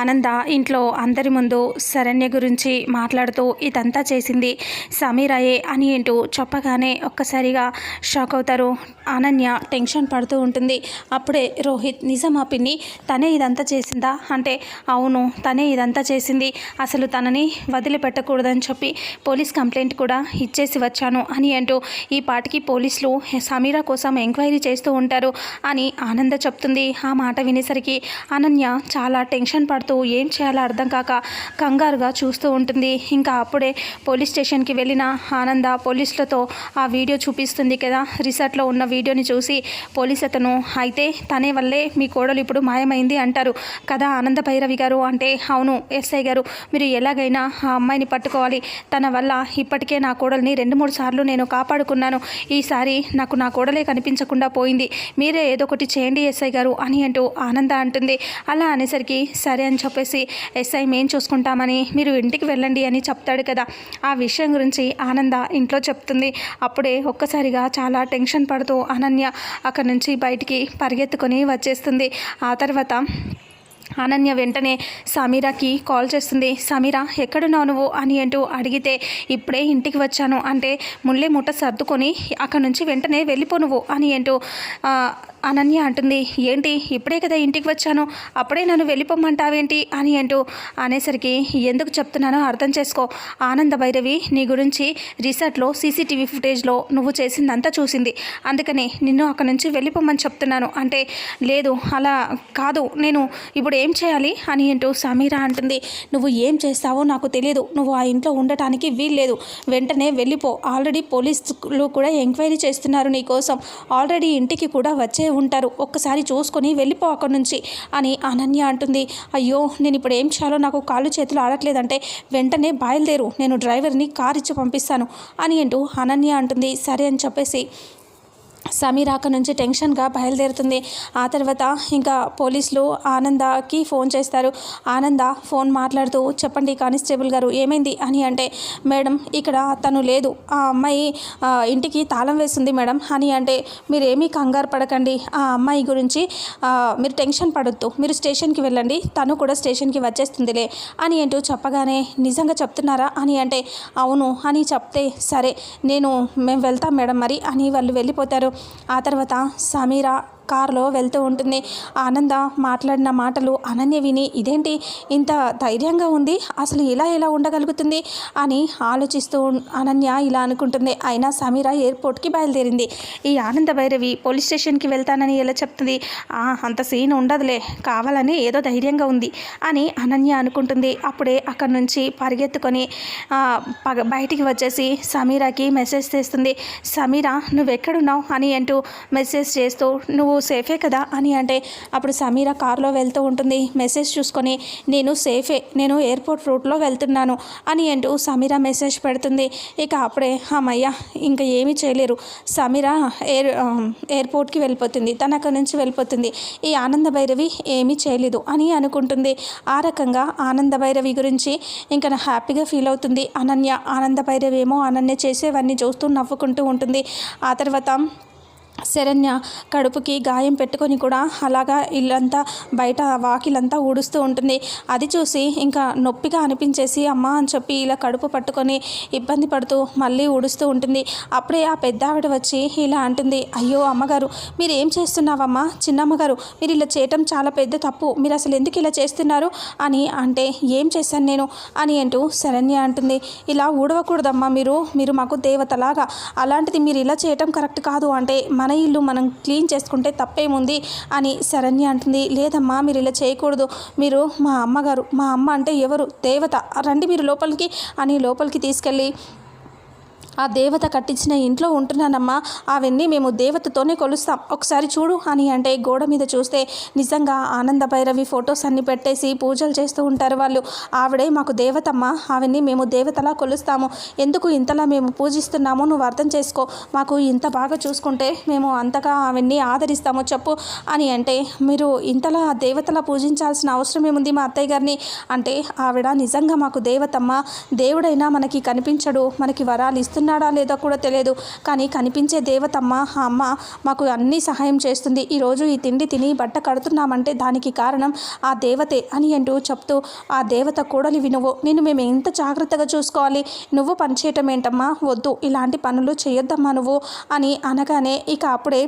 ఆనంద ఇంట్లో అందరి ముందు శరణ్య గురించి మాట్లాడుతూ ఇదంతా చేసింది సమీరాయే అని ఏంటూ చెప్పగానే ఒక్కసారిగా షాక్ అవుతారు. అనన్య టెన్షన్ పడుతూ ఉంటుంది. అప్పుడే రోహిత్ నిజమా పిన్ని? తనే ఇదంతా చేసిందా? అంటే అవును తనే ఇదంతా చేసింది. అసలు తనని వదిలిపెట్టకూడదని చెప్పి పోలీస్ కంప్లైంట్ కూడా ఇచ్చేసి వచ్చాను అని అంటూ ఈ పాటికి పోలీసులు సమీరా కోసం ఎంక్వైరీ చేస్తూ ఉంటారు అని ఆనంద చెప్తుంది. ఆ మాట వినేసరికి అనన్య చాలా టెన్షన్ పడుతూ ఏం చేయాలో అర్థం కాక కంగారుగా చూస్తూ ఉంటుంది. ఇంకా అప్పుడే పోలీస్ స్టేషన్కి వెళ్ళిన ఆనంద పోలీసులతో ఆ వీడియో చూపిస్తుంది కదా. రిసార్ట్లో ఉన్న వీడియోని చూసి పోలీస్ అతను అయితే తనే వల్లే మీ కోడలు ఇప్పుడు మాయమైంది అంటారు. కదా ఆనంద భైరవి గారు? అంటే అవును ఎస్ఐ గారు మీరు ఎలాగైనా ఆ అమ్మాయిని పట్టుకోవాలి. తన వల్ల ఇప్పటికే నా కోడల్ని రెండు మూడు సార్లు నేను కాపాడుకున్నాను. ఈసారి నాకు నా కోడలే కనిపించకుండా పోయింది. మీరే ఏదో ఒకటి చేయండి ఎస్ఐ గారు అని అంటూ ఆనంద అంటుంది. అలా అనేసరికి సరే అని చెప్పేసి ఎస్ఐ మేం చూసుకుంటామని మీరు ఇంటికి వెళ్ళండి అని చెప్తాడు కదా. ఆ విషయం గురించి ఆనంద ఇంట్లో చెప్తుంది. అప్పుడే ఒక్కసారిగా చాలా టెన్షన్ పడుతూ అనన్య అక్కడి నుంచి బయటికి పరిగెత్తుకొని వచ్చేస్తుంది. ఆ తర్వాత అనన్య వెంటనే సమీరాకి కాల్ చేస్తుంది. సమీరా ఎక్కడున్నావు నువ్వు? అని అంటూ అడిగితే ఇప్పుడే ఇంటికి వచ్చాను. అంటే ముళ్ళే ముట్ట సర్దుకొని అక్కడ నుంచి వెంటనే వెళ్ళిపో నువ్వు అని అంటూ అనన్య అంటుంది ఏంటి? ఇప్పుడే కదా ఇంటికి వచ్చాను. అప్పుడే నన్ను వెళ్ళిపోమ్మంటావేంటి? అని అంటూ అనేసరికి ఎందుకు చెప్తున్నానో అర్థం చేసుకో. ఆనంద భైరవి నీ గురించి రిసార్ట్లో సీసీటీవీ ఫుటేజ్లో నువ్వు చేసిందంతా చూసింది. అందుకని నిన్ను అక్కడి నుంచి వెళ్ళిపోమని చెప్తున్నాను. అంటే లేదు అలా కాదు. నేను ఇప్పుడు ఏం చేయాలి? అని అంటూ సమీరా అంటుంది నువ్వు ఏం చేస్తావో నాకు తెలియదు నువ్వు ఆ ఇంట్లో ఉండటానికి వీల్లేదు. వెంటనే వెళ్ళిపో. ఆల్రెడీ పోలీసులు కూడా ఎంక్వైరీ చేస్తున్నారు నీ కోసం. ఆల్రెడీ ఇంటికి కూడా వచ్చే ఉంటారు. ఒక్కసారి చూసుకొని వెళ్ళిపో అక్కడి నుంచి అని అనన్య అంటుంది. అయ్యో నేను ఇప్పుడు ఏం చేయాలో నాకు కాళ్ళు చేతులు ఆడట్లేదంటే వెంటనే బయలుదేరు. నేను డ్రైవర్ని కార్ ఇచ్చి పంపిస్తాను అని అంటూ అనన్య అంటుంది. సరే అని చెప్పేసి సమీర్ అక్కడ నుంచి టెన్షన్గా బయలుదేరుతుంది. ఆ తర్వాత ఇంకా పోలీసులు ఆనందకి ఫోన్ చేస్తారు. ఆనంద ఫోన్ మాట్లాడుతూ చెప్పండి కానిస్టేబుల్ గారు ఏమైంది? అని అంటే మేడం ఇక్కడ తను లేదు. ఆ అమ్మాయి ఇంటికి తాళం వేస్తుంది మేడం. అని అంటే మీరు ఏమీ కంగారు పడకండి. ఆ అమ్మాయి గురించి మీరు టెన్షన్ పడొద్దు. మీరు స్టేషన్కి వెళ్ళండి. తను కూడా స్టేషన్కి వచ్చేస్తుందిలే. అని అంటూ చెప్పగానే నిజంగా చెప్తున్నారా? అని అంటే అవును. అని చెప్తే సరే నేను మేము వెళ్తాం మేడం మరి. అని వాళ్ళు వెళ్ళిపోతారు. ఆ తర్వాత సమీరా కారులో వెళ్తూ ఉంటుంది. ఆనంద మాట్లాడిన మాటలు అనన్య విని ఇదేంటి ఇంత ధైర్యంగా ఉంది? అసలు ఇలా ఎలా ఉండగలుగుతుంది? అని ఆలోచిస్తూ అనన్య ఇలా అనుకుంటుంది. అయినా సమీర ఎయిర్పోర్ట్కి బయలుదేరింది. ఈ ఆనంద భైరవి పోలీస్ స్టేషన్కి వెళ్తానని ఎలా చెప్తుంది? "ఆ, అంత సీన్ ఉండదులే. కావాలని ఏదో ధైర్యంగా ఉంది అని అనన్య అనుకుంటుంది. అప్పుడే అక్కడి నుంచి పరిగెత్తుకొని పగ బయటికి వచ్చేసి సమీరాకి మెసేజ్ చేస్తుంది. సమీరా నువ్వెక్కడున్నావు? అని అంటూ మెసేజ్ చేస్తూ నువ్వు సేఫే కదా అని అంటే అప్పుడు సమీరా కారులో వెళ్తూ ఉంటుంది. మెసేజ్ చూసుకొని నేను సేఫే నేను ఎయిర్పోర్ట్ రూట్లో వెళ్తున్నాను అని అంటూ సమీరా మెసేజ్ పెడుతుంది. ఇక అప్పుడే అమ్మయ్య ఇంకా ఏమీ చేయలేరు. సమీరా ఎయిర్ ఎయిర్పోర్ట్కి వెళ్ళిపోతుంది. తన అక్కడి నుంచి వెళ్ళిపోతుంది. ఈ ఆనంద భైరవి ఏమీ చేయలేదు అని అనుకుంటుంది. ఆ రకంగా ఆనంద భైరవి గురించి ఇంకా హ్యాపీగా ఫీల్ అవుతుంది. అనన్య ఆనంద భైరవి ఏమో అనన్య చేసేవన్నీ చూస్తూ నవ్వుకుంటూ ఉంటుంది. ఆ తర్వాత శరణ్య కడుపుకి గాయం పెట్టుకొని కూడా అలాగా ఇల్లంతా బయట వాకిలంతా ఊడుస్తూ ఉంటుంది. అది చూసి ఇంకా నొప్పిగా అనిపించేసి అమ్మ అని చెప్పి ఇలా కడుపు పట్టుకొని ఇబ్బంది పడుతూ మళ్ళీ ఊడుస్తూ ఉంటుంది. అప్పుడే ఆ పెద్ద ఆవిడ వచ్చి ఇలా అంటుంది అయ్యో అమ్మగారు మీరు ఏం చేస్తున్నావమ్మా? చిన్నమ్మగారు మీరు ఇలా చేయటం చాలా పెద్ద తప్పు. మీరు అసలు ఎందుకు ఇలా చేస్తున్నారు? అని అంటే ఏం చేశాను నేను? అని అంటూ శరణ్య అంటుంది ఇలా ఊడవకూడదమ్మా మీరు. మీరు మాకు దేవతలాగా. అలాంటిది మీరు ఇలా చేయటం కరెక్ట్ కాదు. అంటే మన ఇల్లు మనం క్లీన్ చేసుకుంటే తప్పేముంది అని శరణ్య అంటుంది. లేదమ్మా మీరు ఇలా చేయకూడదు. మీరు మా అమ్మగారు మా అమ్మ అంటే ఎవరు? దేవత. రండి మీరు లోపలికి అని లోపలికి తీసుకెళ్ళి ఆ దేవత కట్టించిన ఇంట్లో ఉంటున్నానమ్మా. అవన్నీ మేము దేవతతోనే కొలుస్తాం. ఒకసారి చూడు అని అంటే గోడ మీద చూస్తే నిజంగా ఆనంద భైరవి ఫొటోస్ అన్ని పెట్టేసి పూజలు చేస్తూ ఉంటారు వాళ్ళు. ఆవిడే మాకు దేవతమ్మ. అవన్నీ మేము దేవతలా కొలుస్తాము. ఎందుకు ఇంతలా మేము పూజిస్తున్నామో నువ్వు అర్థం చేసుకో. మాకు ఇంత బాగా చూసుకుంటే మేము అంతగా అవన్నీ ఆదరిస్తామో చెప్పు అని అంటే మీరు ఇంతలా దేవతలా పూజించాల్సిన అవసరం ఏముంది మా అత్తయ్య గారిని? అంటే ఆవిడ నిజంగా మాకు దేవతమ్మ. దేవుడైనా మనకి కనిపించడు మనకి వరాలు ఇస్తున్నా ఉన్నాడా లేదో కూడా తెలియదు. కానీ కనిపించే దేవతమ్మ అమ్మ మాకు అన్ని సహాయం చేస్తుంది. ఈరోజు ఈ తిండి తిని బట్ట కడుతున్నామంటే దానికి కారణం ఆ దేవతే అని అంటూ చెప్తూ ఆ దేవత కూడలివి నువ్వు నేను మేము ఎంత జాగ్రత్తగా చూసుకోవాలి? నువ్వు పనిచేయటం ఏంటమ్మా? వద్దు. ఇలాంటి పనులు చేయొద్దమ్మా నువ్వు అని అనగానే ఇక అప్పుడే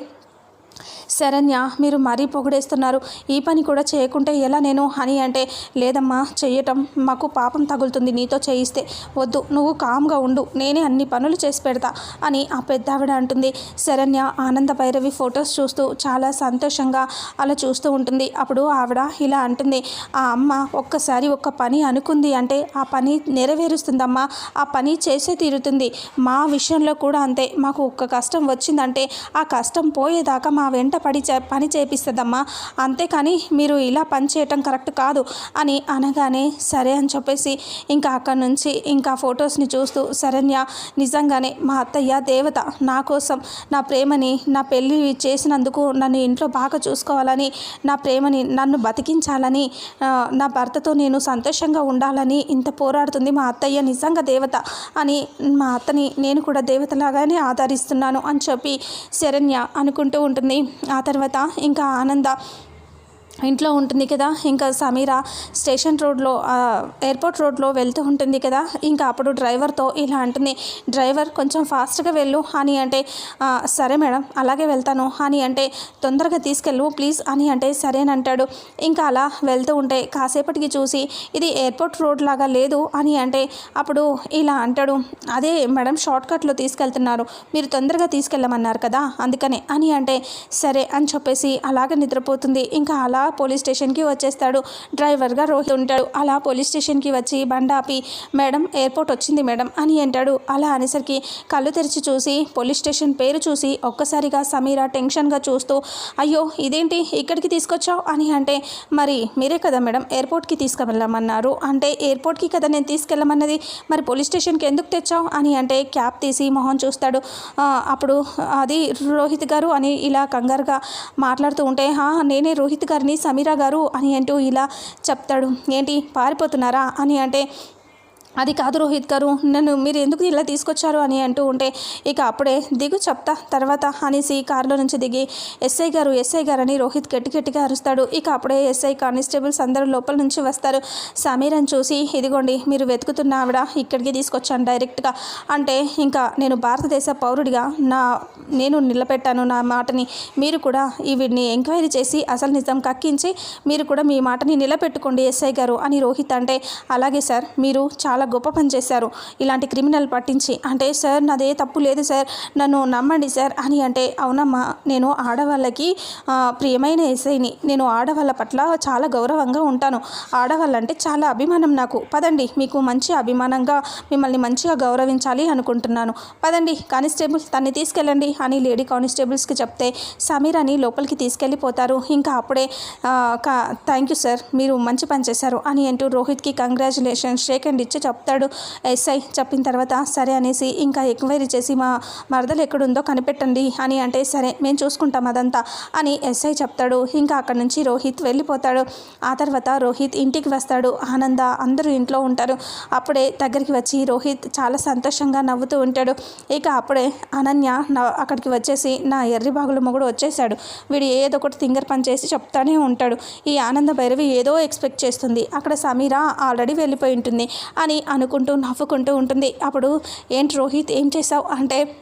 శరణ్య మీరు మరీ పొగిడేస్తున్నారు. ఈ పని కూడా చేయకుంటే ఎలా నేను? అని అంటే లేదమ్మా చేయటం మాకు పాపం తగులుతుంది. నీతో చేయిస్తే వద్దు. నువ్వు కామ్గా ఉండు. నేనే అన్ని పనులు చేసి పెడతా అని ఆ పెద్దావిడ అంటుంది. శరణ్య ఆనంద భైరవి ఫొటోస్ చూస్తూ చాలా సంతోషంగా అలా చూస్తూ ఉంటుంది. అప్పుడు ఆవిడ ఇలా అంటుంది. ఆ అమ్మ ఒక్కసారి ఒక్క పని అనుకుంది అంటే ఆ పని నెరవేరుస్తుందమ్మా. ఆ పని చేసే తీరుతుంది. మా విషయంలో కూడా అంతే. మాకు ఒక్క కష్టం వచ్చిందంటే ఆ కష్టం పోయేదాకా మా వెంట పడి చే పని చేపిస్తుందమ్మా. అంతేకాని మీరు ఇలా పని చేయటం కరెక్ట్ కాదు అని అనగానే సరే అని చెప్పేసి ఇంకా అక్కడి నుంచి ఇంకా ఫొటోస్ని చూస్తూ శరణ్య నిజంగానే మా అత్తయ్య దేవత నా కోసం నా ప్రేమని నా పెళ్ళి చేసినందుకు నన్ను ఇంట్లో బాగా చూసుకోవాలని నా ప్రేమని నన్ను బతికించాలని నా భర్తతో నేను సంతోషంగా ఉండాలని ఇంత పోరాడుతుంది మా అత్తయ్య నిజంగా దేవత అని మా అత్తని నేను కూడా దేవతలాగానే ఆదరిస్తున్నాను అని చెప్పి శరణ్య అనుకుంటూ ఉంటుంది. ఆ తర్వాత ఇంకా ఆనంద ఇంట్లో ఉంటుంది కదా ఇంకా సమీర స్టేషన్ రోడ్లో ఎయిర్పోర్ట్ రోడ్లో వెళ్తూ ఉంటుంది కదా ఇంకా అప్పుడు డ్రైవర్తో ఇలా అంటుంది డ్రైవర్ కొంచెం ఫాస్ట్గా వెళ్ళు అని అంటే సరే మేడం అలాగే వెళ్తాను అని అంటే తొందరగా తీసుకెళ్ళు ప్లీజ్ అని అంటే సరేనంటాడు. ఇంకా అలా వెళ్తూ ఉంటే కాసేపటికి చూసి ఇది ఎయిర్పోర్ట్ రోడ్ లాగా లేదు అని అంటే అప్పుడు ఇలా అంటాడు అదే మేడం షార్ట్కట్లో తీసుకెళ్తున్నారు మీరు తొందరగా తీసుకెళ్ళమన్నారు కదా అందుకనే అని అంటే సరే అని చెప్పేసి అలాగే నిద్రపోతుంది. ఇంకా అలా పోలీస్ స్టేషన్కి వచ్చేస్తాడు. డ్రైవర్గా రోహిత్ ఉంటాడు. అలా పోలీస్ స్టేషన్కి వచ్చి బండ ఆపి మేడం ఎయిర్పోర్ట్ వచ్చింది మేడం అని అంటాడు. అలా అనేసరికి కళ్ళు తెరిచి చూసి పోలీస్ స్టేషన్ పేరు చూసి ఒక్కసారిగా సమీర టెన్షన్గా చూస్తూ అయ్యో ఇదేంటి? ఇక్కడికి తీసుకొచ్చావు? అని అంటే మరి మీరే కదా మేడం ఎయిర్పోర్ట్కి తీసుకెళ్ళమన్నారు అంటే ఎయిర్పోర్ట్కి కదా నేను తీసుకెళ్ళమన్నది? మరి పోలీస్ స్టేషన్కి ఎందుకు తెచ్చావు? అని అంటే క్యాప్ తీసి మొహం చూస్తాడు. అప్పుడు అది రోహిత్ గారు అని ఇలా కంగారుగా మాట్లాడుతూ ఉంటే "హా, నేనే రోహిత్ గారిని సమీరా గారు అని అంటూ ఇలా చెప్తాడు. ఏంటి? పారిపోతున్నారా? అని అంటే అది కాదు రోహిత్ గారు నన్ను మీరు ఎందుకు ఇలా తీసుకొచ్చారు అని అంటూ ఉంటే ఇక అప్పుడే దిగు చెప్తా తర్వాత అనేసి కారులో నుంచి దిగి ఎస్ఐ గారు ఎస్ఐ గారు అని రోహిత్ గట్టి గట్టిగా అరుస్తాడు. ఇక అప్పుడే ఎస్ఐ కానిస్టేబుల్స్ అందరూ లోపల నుంచి వస్తారు. సమీరని చూసి ఇదిగోండి మీరు వెతుకుతున్న ఆవిడ ఇక్కడికి తీసుకొచ్చాను డైరెక్ట్గా. అంటే ఇంకా నేను భారతదేశ పౌరుడిగా నా నేను నిలబెట్టాను నా మాటని మీరు కూడా వీడిని ఎంక్వైరీ చేసి అసలు నిజం కక్కించి మీరు కూడా మీ మాటని నిలబెట్టుకోండి ఎస్ఐ గారు అని రోహిత్ అంటే అలాగే సార్ మీరు చాలా చాలా గొప్ప పని చేశారు. ఇలాంటి క్రిమినల్ పట్టించి అంటే సార్ నాదే తప్పు లేదు సార్ నన్ను నమ్మండి సార్ అని అంటే అవునమ్మా నేను ఆడవాళ్ళకి ప్రియమైన ఎస్ఐని నేను ఆడవాళ్ళ పట్ల చాలా గౌరవంగా ఉంటాను. ఆడవాళ్ళంటే చాలా అభిమానం నాకు. పదండి మీకు మంచి అభిమానంగా మిమ్మల్ని మంచిగా గౌరవించాలి అనుకుంటున్నాను. పదండి కానిస్టేబుల్ తన్ని తీసుకెళ్ళండి అని లేడీ కానిస్టేబుల్స్కి చెప్తే సమీర్ అని లోపలికి తీసుకెళ్ళిపోతారు. ఇంకా అప్పుడే థ్యాంక్ యూ సార్ మీరు మంచి పని చేశారు అని అంటూ రోహిత్కి కంగ్రాచులేషన్ షేక్ అండ్ ఇచ్చి చెప్తాడు. ఎస్ఐ చెప్పిన తర్వాత సరే అనేసి ఇంకా ఎంక్వైరీ చేసి మా మరదలు ఎక్కడుందో కనిపెట్టండి అని అంటే సరే మేము చూసుకుంటాం అదంతా అని ఎస్ఐ చెప్తాడు. ఇంకా అక్కడి నుంచి రోహిత్ వెళ్ళిపోతాడు. ఆ తర్వాత రోహిత్ ఇంటికి వస్తాడు. ఆనంద అందరూ ఇంట్లో ఉంటారు. అప్పుడే దగ్గరికి వచ్చి రోహిత్ చాలా సంతోషంగా నవ్వుతూ ఉంటాడు. ఇక అప్పుడే అనన్య నా- అక్కడికి వచ్చేసి నా ఎర్రి బాగుల మొగుడు వచ్చేసాడు వీడు ఏదో ఒకటి తింగర్ పని చేసి చెప్తానే ఉంటాడు. ఈ ఆనంద భైరవి ఏదో ఎక్స్పెక్ట్ చేస్తుంది. అక్కడ సమీర ఆల్రెడీ వెళ్ళిపోయి ఉంటుంది అని అనుకుంటూ నవ్వుకుంటూ ఉంటుంది. అప్పుడు ఏంటి రోహిత్? ఏం చేసావు? అంటే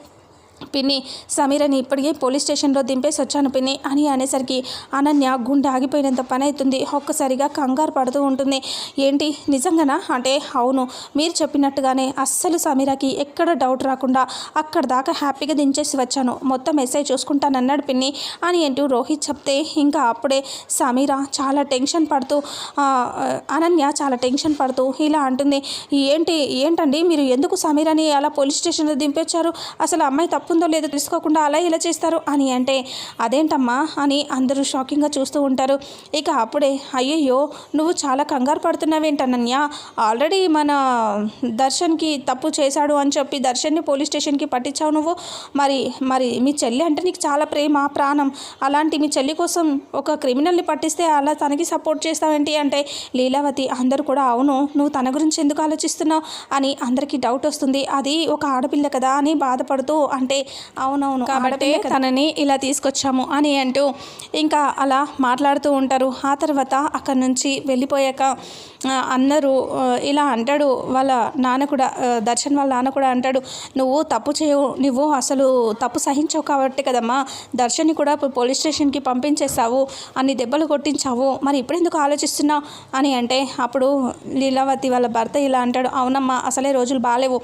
పిన్ని సమీరని ఇప్పటికే పోలీస్ స్టేషన్లో దింపేసి వచ్చాను పిన్ని. అని అనేసరికి అనన్య గుండె ఆగిపోయినంత పని అవుతుంది ఒక్కసారిగా కంగారు పడుతూ ఉంటుంది. ఏంటి? నిజంగానా? అంటే అవును. మీరు చెప్పినట్టుగానే అస్సలు సమీరకి ఎక్కడ డౌట్ రాకుండా అక్కడ దాకా హ్యాపీగా దించేసి వచ్చాను. మొత్తం మెసేజ్ చూసుకుంటానన్నాడు పిన్ని. అని అంటూ రోహిత్ చెప్తే ఇంకా అప్పుడే సమీర చాలా టెన్షన్ పడుతూ అనన్య చాలా టెన్షన్ పడుతూ ఇలా అంటుంది. ఏంటి? ఏంటండి? మీరు ఎందుకు సమీరని అలా పోలీస్ స్టేషన్లో దింపేచ్చారు? అసలు అమ్మాయి తప్పు తప్పుందో లేదో తెలుసుకోకుండా అలా ఇలా చేస్తారు అని అంటే అదేంటమ్మా? అని అందరూ షాకింగ్గా చూస్తూ ఉంటారు. ఇక అప్పుడే అయ్యయ్యో నువ్వు చాలా కంగారు పడుతున్నావేంటనన్య ఆల్రెడీ మన దర్శన్కి తప్పు చేశాడు అని చెప్పి దర్శన్ని పోలీస్ స్టేషన్కి పట్టించావు నువ్వు? మరి మరి మీ చెల్లి అంటే నీకు చాలా ప్రేమ ప్రాణం. అలాంటి మీ చెల్లి కోసం ఒక క్రిమినల్ని పట్టిస్తే అలా తనకి సపోర్ట్ చేస్తావేంటి అంటే లీలావతి అందరూ కూడా అవును నువ్వు తన గురించి ఎందుకు ఆలోచిస్తున్నావు? అని అందరికీ డౌట్ వస్తుంది. అది ఒక ఆడపిల్ల కదా అని బాధపడుతూ అంటే అవునవును కాబట్టి తనని ఇలా తీసుకొచ్చాము అని అంటూ ఇంకా అలా మాట్లాడుతూ ఉంటారు. ఆ తర్వాత అక్కడి నుంచి వెళ్ళిపోయాక అందరూ ఇలా అంటాడు వాళ్ళ నాన్న కూడా దర్శన్ వాళ్ళ నాన్న కూడా అంటాడు నువ్వు తప్పు చేయవు నువ్వు అసలు తప్పు సహించవు కాబట్టి కదమ్మా. దర్శన్ని కూడా పోలీస్ స్టేషన్కి పంపించేస్తావు అన్ని దెబ్బలు కొట్టించావు. మరి ఇప్పుడు ఎందుకు ఆలోచిస్తున్నావు అని అంటే అప్పుడు లీలావతి వాళ్ళ భర్త ఇలా అంటాడు అవునమ్మా అసలే రోజులు బాగాలేవు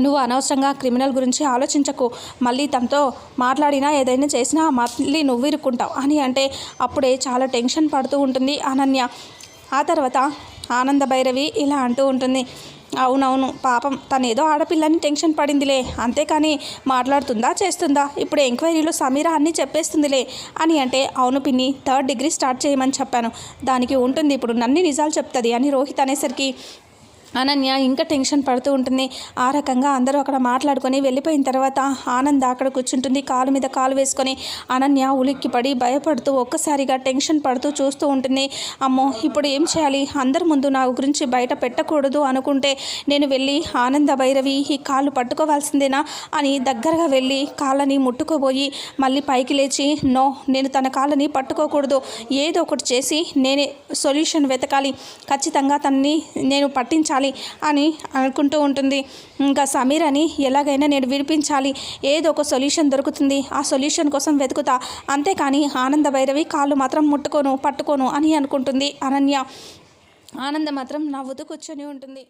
నువ్వు అనవసరంగా క్రిమినల్ గురించి ఆలోచించకు. మళ్ళీ తనతో మాట్లాడినా ఏదైనా చేసినా మళ్ళీ నువ్వు ఇరుక్కుంటావు అని అంటే అప్పుడే చాలా టెన్షన్ పడుతూ ఉంటుంది అనన్య. ఆ తర్వాత ఆనంద భైరవి ఇలా అంటూ ఉంటుంది. అవునవును పాపం తను ఏదో ఆడపిల్లని టెన్షన్ పడిందిలే. అంతేకాని మాట్లాడుతుందా చేస్తుందా? ఇప్పుడు ఎంక్వైరీలో సమీర అన్నీ చెప్పేస్తుందిలే అని అంటే అవును పిన్ని థర్డ్ డిగ్రీ స్టార్ట్ చేయమని చెప్పాను. దానికి ఉంటుంది ఇప్పుడు నన్ని నిజాలు చెప్తుంది అని రోహిత్ అనేసరికి అనన్య ఇంకా టెన్షన్ పడుతూ ఉంటుంది. ఆ రకంగా అందరూ అక్కడ మాట్లాడుకొని వెళ్ళిపోయిన తర్వాత ఆనంద్ అక్కడ కూర్చుంటుంది. కాలు మీద కాలు వేసుకొని అనన్య ఉలిక్కి పడి భయపడుతూ ఒక్కసారిగా టెన్షన్ పడుతూ చూస్తూ ఉంటుంది. అమ్మో ఇప్పుడు ఏం చేయాలి? అందరి ముందు నా గురించి బయట పెట్టకూడదు అనుకుంటే నేను వెళ్ళి ఆనంద భైరవి ఈ కాళ్ళు పట్టుకోవాల్సిందేనా అని దగ్గరగా వెళ్ళి కాళ్ళని ముట్టుకోబోయి మళ్ళీ పైకి లేచి నో నేను తన కాళ్ళని పట్టుకోకూడదు. ఏదో ఒకటి చేసి నేనే సొల్యూషన్ వెతకాలి. ఖచ్చితంగా తనని నేను పట్టించాలి. అని అనుకుంటూ ఉంటుంది. ఇంకా సమీర్ అని ఎలాగైనా నేను విడిపించాలి. ఏదో ఒక సొల్యూషన్ దొరుకుతుంది. ఆ సొల్యూషన్ కోసం వెతుకుతా. అంతేకాని ఆనంద భైరవి కాళ్ళు మాత్రం ముట్టుకోను పట్టుకోను అని అనుకుంటుంది అనన్య. ఆనంద మాత్రం నవ్వుతూ కూర్చొని ఉంటుంది.